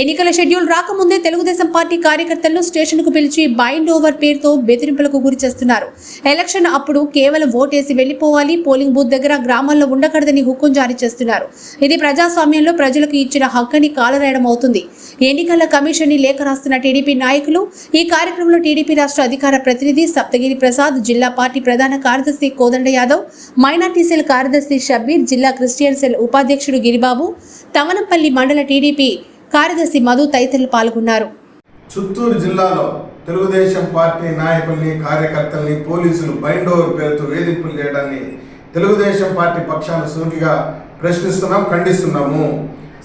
ఎన్నికల షెడ్యూల్ రాకముందే తెలుగుదేశం పార్టీ కార్యకర్తలను స్టేషన్కు పిలిచి బైండ్ ఓవర్ పేరుతో బెదిరింపులకు గురి చేస్తున్నారు. ఎలక్షన్ అప్పుడు కేవలం ఓటేసి వెళ్ళిపోవాలి పోలింగ్ బూత్ దగ్గర గ్రామాల్లో ఉండకూడదని హుకుం జారీ చేస్తున్నారు. ఇది ప్రజాస్వామ్యంలో ప్రజలకు ఇచ్చిన హక్కుని కాలరాయడం అవుతుంది. ఎన్నికల కమిషన్ని లేఖ రాస్తున్న టీడీపీ నాయకులు ఈ కార్యక్రమంలో టీడీపీ రాష్ట్ర అధికార ప్రతినిధి సప్తగిరి ప్రసాద్ జిల్లా పార్టీ ప్రధాన కార్యదర్శి కోదండ యాదవ్ మైనార్టీ సెల్ కార్యదర్శి షబ్బీర్ జిల్లా క్రిస్టియన్ సెల్ ఉపాధ్యక్షుడు గిరిబాబు తవనంపల్లి మండల టీడీపీ కార్యదర్శి మధు తదితరులు పాల్గొన్నారు. చిత్తూరు జిల్లాలో తెలుగుదేశం పార్టీ నాయకుల్ని కార్యకర్తల్ని పోలీసులు బైండ్ ఓవర్ పేరుతో వేధింపులు చేయడాన్ని తెలుగుదేశం పార్టీ పక్షాన సూటిగా ప్రశ్నిస్తున్నాం ఖండిస్తున్నాము.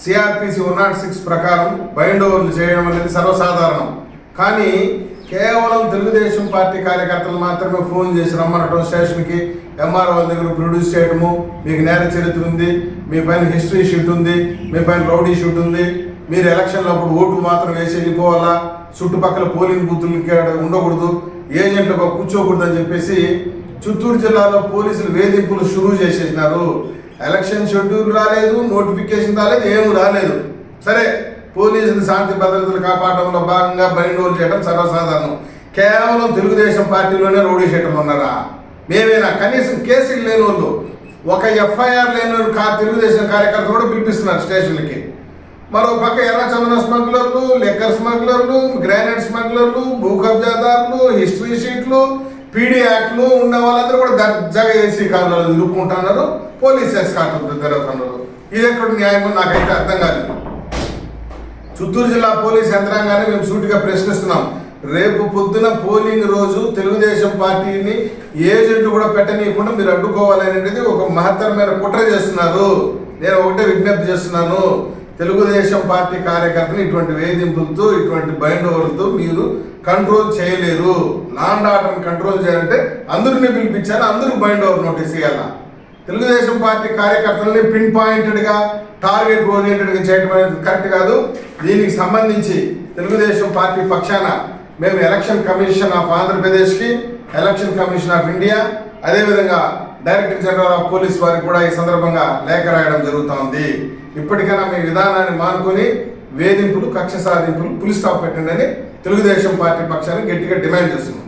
సిఆర్పిసి వన్ నాట్ సిక్స్ ప్రకారం బైండ్ ఓవర్లు చేయడం అనేది సర్వసాధారణం. కానీ కేవలం తెలుగుదేశం పార్టీ కార్యకర్తలు మాత్రమే ఫోన్ చేసి రమ్మనటం స్టేషన్కి ఎంఆర్ఓ దగ్గర ప్రొడ్యూస్ చేయడము మీకు నేర చరిత్ర ఉంది మీ పైన హిస్టరీ షీట్ ఉంది మీ పైన రౌడీ షీట్ ఉంది మీరు ఎలక్షన్లో అప్పుడు ఓటు మాత్రం వేసి వెళ్ళిపోవాలా? చుట్టుపక్కల పోలింగ్ బూతులకి ఉండకూడదు. ఏజెంట్లకు కూర్చోకూడదు అని చెప్పేసి చిత్తూరు జిల్లాలో పోలీసులు వేధింపులు షురూ చేసేసినారు. ఎలక్షన్ షెడ్యూల్ రాలేదు నోటిఫికేషన్ రాలేదు ఏమీ రాలేదు. సరే పోలీసులు శాంతి భద్రతలు కాపాడడంలో భాగంగా బయటోలు చేయడం సర్వసాధారణం. కేవలం తెలుగుదేశం పార్టీలోనే రౌడీ చేయటం ఉన్నారా మేమేనా? కనీసం కేసులు లేని వాళ్ళు ఒక ఎఫ్ఐఆర్ లేని కా తెలుగుదేశం కార్యకర్తలు కూడా పిలిపిస్తున్నారు స్టేషన్లకి. మరో పక్క ఎర్ర చందన స్మగ్లర్లు లెక్కర్ స్మగ్లర్లు గ్రానైట్ స్మగ్లర్లు భూ కబ్జాదారులు హిస్టరీ షీట్లు పీడీ యాక్ట్లు ఉన్న వాళ్ళందరూ కూడా దర్జాగా ఏసీ కార్లలో తిరుగుకుంటున్నారు పోలీస్ ఎస్కాట్ జరుగుతున్నారు ఇది ఎక్కడ న్యాయమో నాకైతే అర్థం కాలేదు చిత్తూరు జిల్లా పోలీస్ యంత్రాంగాన్ని మేము సూటిగా ప్రశ్నిస్తున్నాం. రేపు పొద్దున పోలింగ్ రోజు తెలుగుదేశం పార్టీని ఏజెంట్ కూడా పెట్టనీయకుండా మీరు అడ్డుకోవాలనేది ఒక మహత్తరమైన కుట్ర చేస్తున్నారు. నేను ఒకటే విజ్ఞప్తి చేస్తున్నాను. తెలుగుదేశం పార్టీ కార్యకర్తలు ఇటువంటి వేధింపులతో ఇటువంటి బైండ్ ఓవర్లతో మీరు కంట్రోల్ చేయలేరు. లాండ్ ఆర్డర్ని కంట్రోల్ చేయాలంటే అందరిని పిలిపించాలి అందరూ బైండ్ ఓవర్ నోటీస్ ఇవ్వాలా? తెలుగుదేశం పార్టీ కార్యకర్తల్ని పిన్ పాయింటెడ్గా టార్గెట్ ఓరియంటెడ్గా చేయడం అనేది కరెక్ట్ కాదు. దీనికి సంబంధించి తెలుగుదేశం పార్టీ పక్షాన మేము ఎలక్షన్ కమిషన్ ఆఫ్ ఆంధ్రప్రదేశ్కి ఎలక్షన్ కమిషన్ ఆఫ్ ఇండియా అదేవిధంగా డైరెక్టర్ జనరల్ ఆఫ్ పోలీస్ వారికి కూడా ఈ సందర్భంగా లేఖ రాయడం జరుగుతోంది. ఇప్పటికైనా మీ విధానాన్ని మానుకొని వేధింపులు కక్ష సాధింపులు పులి స్టాప్ పెట్టండి అని తెలుగుదేశం పార్టీ పక్షాన్ని గట్టిగా డిమాండ్ చేస్తున్నాం.